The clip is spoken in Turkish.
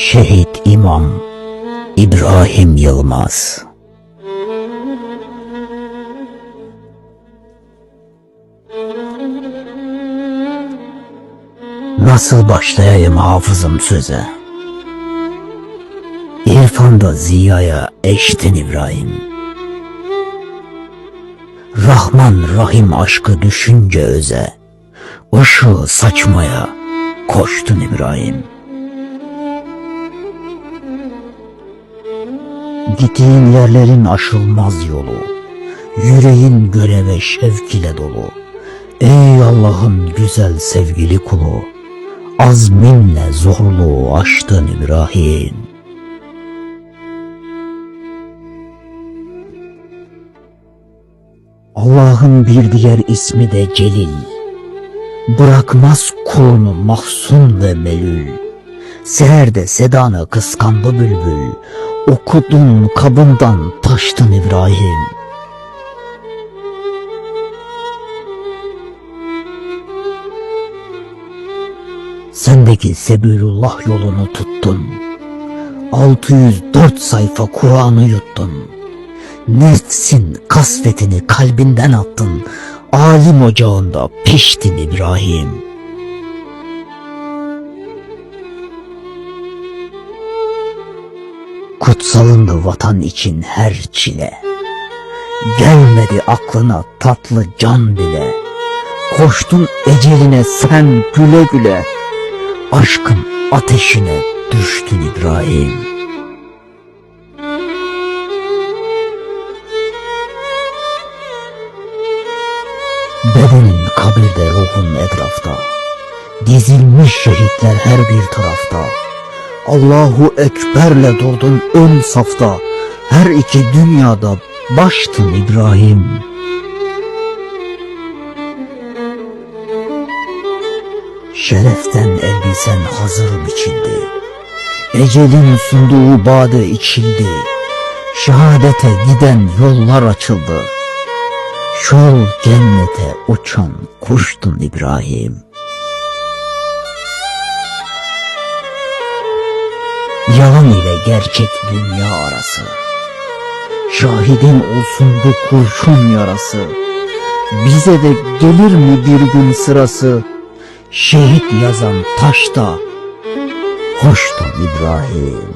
Şehit İmam İbrahim Yılmaz Nasıl başlayayım hafızım söze? İrfanda ziyaya eştin İbrahim. Rahman Rahim aşkı düşünce öze, ışığı saçmaya koştun İbrahim. Gittiğin yerlerin aşılmaz yolu, yüreğin göreve şevk ile dolu. Ey Allah'ın güzel sevgili kulu, azminle zorluğu aştın İbrahim. Allah'ın bir diğer ismi de Celil. Bırakmaz kulunu mahzun ve melül. Seherde sedanı kıskandı bülbül. Okudun kabından taştın İbrahim. Sendeki Sebilullah yolunu tuttun. 604 sayfa Kur'an'ı yuttun. Nefsin kasvetini kalbinden attın. Alim ocağında piştin İbrahim. Kutsalındı vatan için her çile. Gelmedi aklına tatlı can bile. Koştun eceline sen güle güle. Aşkın ateşine düştün İbrahim. Bedenin kabirde ruhun etrafta. Dizilmiş şehitler her bir tarafta. Allahu Ekber'le durdun ön safta. Her iki dünyada baştın İbrahim. Şereften elbisen hazır biçildi. Ecelin sunduğu bade içildi. Şehadete giden yollar açıldı. Şol cennete uçan kuştun İbrahim. Yalan ile gerçek dünya arası. Şahidin olsun bu kurşun yarası. Bize de gelir mi bir gün sırası? Şehit yazan taşta hoştun İbrahim.